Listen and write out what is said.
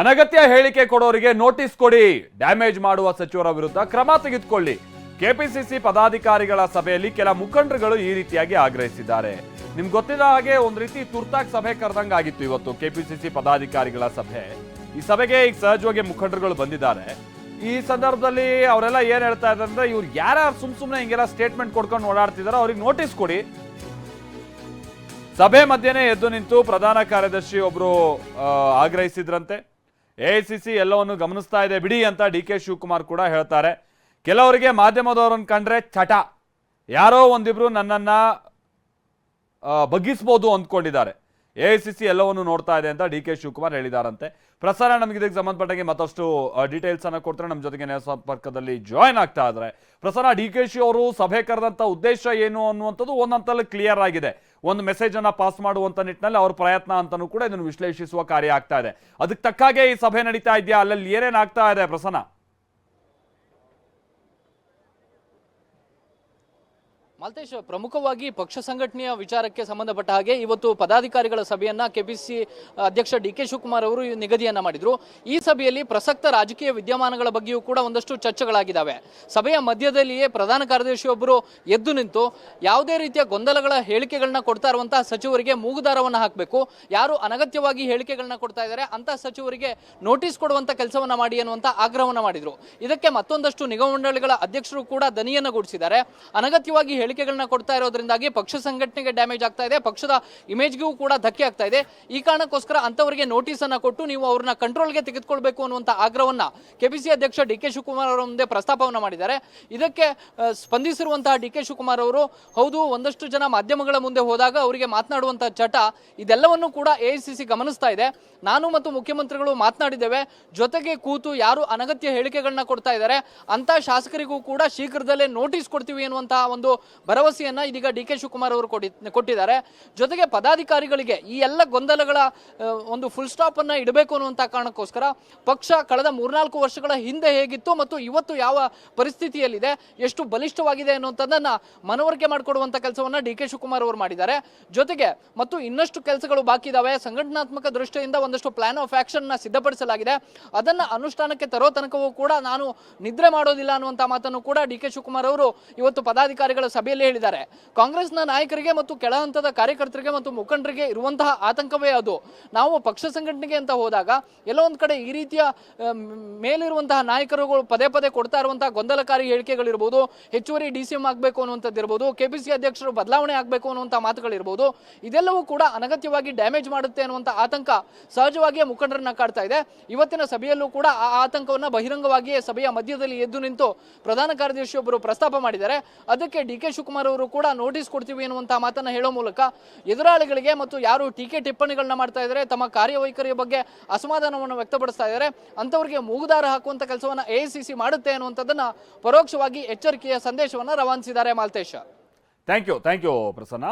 ಅನಗತ್ಯ ಹೇಳಿಕೆ ಕೊಡೋರಿಗೆ ನೋಟಿಸ್ ಕೊಡಿ. ಡ್ಯಾಮೇಜ್ ಮಾಡುವ ಸಚಿವರ ವಿರುದ್ಧ ಕ್ರಮ ತೆಗೆದುಕೊಳ್ಳಿ. ಕೆಪಿಸಿಸಿ ಪದಾಧಿಕಾರಿಗಳ ಸಭೆಯಲ್ಲಿ ಕೆಲ ಮುಖಂಡರುಗಳು ಈ ರೀತಿಯಾಗಿ ಆಗ್ರಹಿಸಿದ್ದಾರೆ. ನಿಮ್ಗೆ ಗೊತ್ತಿದ್ದ ಹಾಗೆ ಒಂದು ರೀತಿ ತುರ್ತಾಗಿ ಸಭೆ ಕರೆದಂಗೆ ಆಗಿತ್ತು ಇವತ್ತು ಕೆಪಿಸಿಸಿ ಪದಾಧಿಕಾರಿಗಳ ಸಭೆ. ಈ ಸಭೆಗೆ ಈಗ ಸಹಜವಾಗಿ ಮುಖಂಡರುಗಳು ಬಂದಿದ್ದಾರೆ. ಈ ಸಂದರ್ಭದಲ್ಲಿ ಅವರೆಲ್ಲ ಏನ್ ಹೇಳ್ತಾ ಇದ್ದಾರೆ ಅಂದ್ರೆ ಇವ್ರು ಯಾರ್ಯಾರು ಸುಮ್ ಸುಮ್ನೆ ಹಿಂಗೆಲ್ಲ ಸ್ಟೇಟ್ಮೆಂಟ್ ಕೊಡ್ಕೊಂಡು ಓಡಾಡ್ತಿದಾರೋ ಅವ್ರಿಗೆ ನೋಟಿಸ್ ಕೊಡಿ. ಸಭೆ ಮಧ್ಯೆನೇ ಎದ್ದು ನಿಂತು ಪ್ರಧಾನ ಕಾರ್ಯದರ್ಶಿ ಒಬ್ರು ಆ, ಸಿ ಸಿ ಎಲ್ಲವನ್ನು ಗಮನಿಸ್ತಾ ಇದೆ. ಬಿಡಿ ಅಂತ ಡಿ ಕೆ ಶಿವಕುಮಾರ್ ಕೂಡ ಹೇಳ್ತಾರೆ. ಕೆಲವರಿಗೆ ಮಾಧ್ಯಮದವರನ್ನು ಕಂಡ್ರೆ ಚಟ. ಯಾರೋ ಒಂದಿಬ್ರು ನನ್ನನ್ನ ಬಗ್ಗಿಸ್ಬೋದು ಅಂದ್ಕೊಂಡಿದ್ದಾರೆ. ಎ ಸಿ ಸಿ ಎಲ್ಲವನ್ನು ನೋಡ್ತಾ ಇದೆ ಅಂತ ಡಿ ಕೆ ಶಿವಕುಮಾರ್ ಹೇಳಿದಾರಂತೆ. ಪ್ರಸಾರ ನಮಗೆ ಇದಕ್ಕೆ ಸಂಬಂಧಪಟ್ಟಂಗೆ ಮತ್ತಷ್ಟು ಡೀಟೇಲ್ಸ್ ಅನ್ನು ಕೊಡ್ತಾರೆ. ನಮ್ಮ ಜೊತೆಗೆ ಸಂಪರ್ಕದಲ್ಲಿ ಜಾಯ್ನ್ ಆಗ್ತಾ ಇದ್ದಾರೆ. ಪ್ರಸಾರ ಡಿ ಕೆ ಶಿ ಅವರು ಸಭೆ ಕರೆದಂತ ಉದ್ದೇಶ ಏನು ಅನ್ನುವಂಥದ್ದು ಒಂದಂತಲ್ಲಿ ಕ್ಲಿಯರ್ ಆಗಿದೆ. ಒಂದು ಮೆಸೇಜ್ ಅನ್ನ ಪಾಸ್ ಮಾಡುವಂತ ನಿಟ್ಟಿನಲ್ಲಿ ಅವ್ರ ಪ್ರಯತ್ನ ಅಂತಾನೂ ಕೂಡ ಇದನ್ನು ವಿಶ್ಲೇಷಿಸುವ ಕಾರ್ಯ ಆಗ್ತಾ ಇದೆ. ಅದಕ್ಕೆ ತಕ್ಕಾಗೆ ಈ ಸಭೆ ನಡೀತಾ ಇದೆಯಾ? ಅಲ್ಲಲ್ಲಿ ಏನೇನಾಗ್ತಾ ಇದೆ ಪ್ರಸನ್ನ? ಮಾಲ್ತೇಶ್, ಪ್ರಮುಖವಾಗಿ ಪಕ್ಷ ಸಂಘಟನೆಯ ವಿಚಾರಕ್ಕೆ ಸಂಬಂಧಪಟ್ಟ ಹಾಗೆ ಇವತ್ತು ಪದಾಧಿಕಾರಿಗಳ ಸಭೆಯನ್ನ ಕೆಪಿಸಿ ಅಧ್ಯಕ್ಷ ಡಿ ಕೆ ಶಿವಕುಮಾರ್ ಅವರು ನಿಗದಿಯನ್ನ ಮಾಡಿದ್ರು. ಈ ಸಭೆಯಲ್ಲಿ ಪ್ರಸಕ್ತ ರಾಜಕೀಯ ವಿದ್ಯಮಾನಗಳ ಬಗ್ಗೆಯೂ ಕೂಡ ಒಂದಷ್ಟು ಚರ್ಚೆಗಳಾಗಿದ್ದಾವೆ ಸಭೆಯ ಮಧ್ಯದಲ್ಲಿಯೇ ಪ್ರಧಾನ ಕಾರ್ಯದರ್ಶಿ ಒಬ್ಬರು ಎದ್ದು ನಿಂತು ಯಾವುದೇ ರೀತಿಯ ಗೊಂದಲಗಳ ಹೇಳಿಕೆಗಳನ್ನ ಕೊಡ್ತಾ ಇರುವಂತಹ ಸಚಿವರಿಗೆ ಮೂಗುದಾರವನ್ನ ಹಾಕಬೇಕು. ಯಾರು ಅನಗತ್ಯವಾಗಿ ಹೇಳಿಕೆಗಳನ್ನ ಕೊಡ್ತಾ ಇದ್ದಾರೆ ಅಂತ ಸಚಿವರಿಗೆ ನೋಟಿಸ್ ಕೊಡುವಂತ ಕೆಲಸವನ್ನ ಮಾಡಿ ಅನ್ನುವಂತ ಆಗ್ರಹವನ್ನ ಮಾಡಿದ್ರು. ಇದಕ್ಕೆ ಮತ್ತೊಂದಷ್ಟು ನಿಗಮ ಮಂಡಳಿಗಳ ಅಧ್ಯಕ್ಷರು ಕೂಡ ದನಿಯನ್ನ ಗುಡಿಸಿದ್ದಾರೆ. ಅನಗತ್ಯವಾಗಿ ಹೇಳಿಕೆಗಳನ್ನ ಕೊಡ್ತಾ ಇರೋದ್ರಿಂದಾಗಿ ಪಕ್ಷ ಸಂಘಟನೆಗೆ ಡ್ಯಾಮೇಜ್ ಆಗ್ತಾ ಇದೆ. ಪಕ್ಷದ ಇಮೇಜ್ಗೂ ಕೂಡ ಧಕ್ಕೆ ಆಗ್ತಾ ಇದೆ. ಈ ಕಾರಣಕ್ಕೋಸ್ಕರ ಅಂತವರಿಗೆ ನೋಟಿಸ್ ಅನ್ನ ಕೊಟ್ಟು ನೀವು ಅವ್ರನ್ನ ಕಂಟ್ರೋಲ್ಗೆ ತೆಗೆದುಕೊಳ್ಬೇಕು ಅನ್ನುವಂತ ಆಗ್ರಹವನ್ನ ಕೆಪಿಸಿ ಅಧ್ಯಕ್ಷ ಡಿ ಕೆ ಶಿವಕುಮಾರ್ ಅವರ ಮುಂದೆ ಪ್ರಸ್ತಾಪವನ್ನು ಮಾಡಿದ್ದಾರೆ. ಇದಕ್ಕೆ ಸ್ಪಂದಿಸಿರುವಂತಹ ಡಿ ಕೆ ಶಿವಕುಮಾರ್ ಅವರು, ಹೌದು, ಒಂದಷ್ಟು ಜನ ಮಾಧ್ಯಮಗಳ ಮುಂದೆ ಹೋದಾಗ ಅವರಿಗೆ ಮಾತನಾಡುವಂತಹ ಚಟ ಇದೆಲ್ಲವನ್ನು ಕೂಡ ಎಐಸಿಸಿ ಗಮನಿಸ್ತಾ ಇದೆ. ನಾನು ಮತ್ತು ಮುಖ್ಯಮಂತ್ರಿಗಳು ಮಾತನಾಡಿದ್ದೇವೆ. ಜೊತೆಗೆ ಕೂತು ಯಾರು ಅನಗತ್ಯ ಹೇಳಿಕೆಗಳನ್ನ ಕೊಡ್ತಾ ಇದ್ದಾರೆ ಅಂತ ಶಾಸಕರಿಗೂ ಕೂಡ ಶೀಘ್ರದಲ್ಲೇ ನೋಟಿಸ್ ಕೊಡ್ತೀವಿ ಎನ್ನುವಂತಹ ಒಂದು ಭರವಸೆಯನ್ನ ಇದೀಗ ಡಿ ಕೆ ಶಿವಕುಮಾರ್ ಅವರು ಕೊಡಿ, ಕೊಟ್ಟಿದ್ದಾರೆ. ಜೊತೆಗೆ ಪದಾಧಿಕಾರಿಗಳಿಗೆ ಈ ಎಲ್ಲ ಗೊಂದಲಗಳ ಒಂದು ಫುಲ್ ಸ್ಟಾಪ್ ಅನ್ನ ಇಡಬೇಕು ಅನ್ನುವಂತ ಕಾರಣಕ್ಕೋಸ್ಕರ ಪಕ್ಷ ಕಳೆದ ಮೂರ್ನಾಲ್ಕು ವರ್ಷಗಳ ಹಿಂದೆ ಹೇಗಿತ್ತು ಮತ್ತು ಇವತ್ತು ಯಾವ ಪರಿಸ್ಥಿತಿಯಲ್ಲಿದೆ, ಎಷ್ಟು ಬಲಿಷ್ಠವಾಗಿದೆ ಅನ್ನುವಂಥದ್ದನ್ನ ಮನವರಿಕೆ ಮಾಡಿಕೊಡುವಂತ ಕೆಲಸವನ್ನ ಡಿ ಕೆ ಶಿವಕುಮಾರ್ ಅವರು ಮಾಡಿದ್ದಾರೆ. ಜೊತೆಗೆ ಮತ್ತು ಇನ್ನಷ್ಟು ಕೆಲಸಗಳು ಬಾಕಿ ಇದಾವೆ. ಸಂಘಟನಾತ್ಮಕ ದೃಷ್ಟಿಯಿಂದ ಒಂದಷ್ಟು ಪ್ಲಾನ್ ಆಫ್ ಆಕ್ಷನ್ನ ಸಿದ್ಧಪಡಿಸಲಾಗಿದೆ. ಅದನ್ನ ಅನುಷ್ಠಾನಕ್ಕೆ ತರೋ ತನಕವೂ ಕೂಡ ನಾನು ನಿದ್ರೆ ಮಾಡೋದಿಲ್ಲ ಅನ್ನುವಂತ ಮಾತನ್ನು ಕೂಡ ಡಿ ಕೆ ಶಿವಕುಮಾರ್ ಅವರು ಇವತ್ತು ಪದಾಧಿಕಾರಿಗಳ ಸಭೆಯಲ್ಲಿ ಹೇಳಿದ್ದಾರೆ. ಕಾಂಗ್ರೆಸ್ನ ನಾಯಕರಿಗೆ ಮತ್ತು ಕೆಳ ಹಂತದ ಕಾರ್ಯಕರ್ತರಿಗೆ ಮತ್ತು ಮುಖಂಡರಿಗೆ ಇರುವಂತಹ ಆತಂಕವೇ ಅದು. ನಾವು ಪಕ್ಷ ಸಂಘಟನೆಗೆ ಅಂತ ಹೋದಾಗ ಎಲ್ಲೋ ಒಂದ್ ಕಡೆ ಈ ರೀತಿಯ ಮೇಲಿರುವಂತಹ ನಾಯಕರುಗಳು ಪದೇ ಪದೇ ಕೊಡ್ತಾ ಇರುವಂತಹ ಗೊಂದಲಕಾರಿ ಹೇಳಿಕೆಗಳಿರ್ಬೋದು, ಹೆಚ್ಚುವರಿ ಡಿ ಸಿ ಎಂ ಆಗಬೇಕು ಅನ್ನುವಂಥದ್ದಿರ್ಬೋದು ಕೆಪಿಸಿ ಅಧ್ಯಕ್ಷರು ಬದಲಾವಣೆ ಆಗಬೇಕು ಅನ್ನುವಂಥ ಮಾತುಗಳಿರ್ಬೋದು, ಇದೆಲ್ಲವೂ ಕೂಡ ಅನಗತ್ಯವಾಗಿ ಡ್ಯಾಮೇಜ್ ಮಾಡುತ್ತೆ ಅನ್ನುವಂಥ ಆತಂಕ ಸಹಜವಾಗಿಯೇ ಮುಖಂಡರನ್ನ ಕಾಡ್ತಾ ಇದೆ. ಇವತ್ತಿನ ಸಭೆಯಲ್ಲೂ ಕೂಡ ಆ ಆತಂಕವನ್ನ ಬಹಿರಂಗವಾಗಿಯೇ ಸಭೆಯ ಮಧ್ಯದಲ್ಲಿ ಎದ್ದು ನಿಂತು ಪ್ರಧಾನ ಕಾರ್ಯದರ್ಶಿಯೊಬ್ಬರು ಪ್ರಸ್ತಾಪ ಮಾಡಿದ್ದಾರೆ. ಅದಕ್ಕೆ ಡಿ ಕೆ ಶಿವಕುಮಾರ್ ಅವರು ಕೂಡ ನೋಟಿಸ್ ಕೊಡ್ತೀವಿ ಎನ್ನುವಂಥ ಮಾತನ್ನ ಹೇಳೋ ಮೂಲಕ ಎದುರಾಳಿಗಳಿಗೆ ಮತ್ತು ಯಾರು ಟೀಕೆ ಟಿಪ್ಪಣಿಗಳನ್ನ ಮಾಡ್ತಾ ಇದ್ದಾರೆ, ತಮ್ಮ ಕಾರ್ಯವೈಖರಿಯ ಬಗ್ಗೆ ಅಸಮಾಧಾನವನ್ನು ವ್ಯಕ್ತಪಡಿಸ್ತಾ ಇದ್ದಾರೆ ಅಂತವರಿಗೆ ಮೂಗುದಾರ ಹಾಕುವಂತ ಕೆಲಸವನ್ನ ಎಐಸಿಸಿ ಮಾಡುತ್ತೆ ಅನ್ನುವಂಥದ್ದನ್ನ ಪರೋಕ್ಷವಾಗಿ ಎಚ್ಚರಿಕೆಯ ಸಂದೇಶವನ್ನ ರವಾನಿಸಿದ್ದಾರೆ Maltesh. Thank you thank you Prasanna.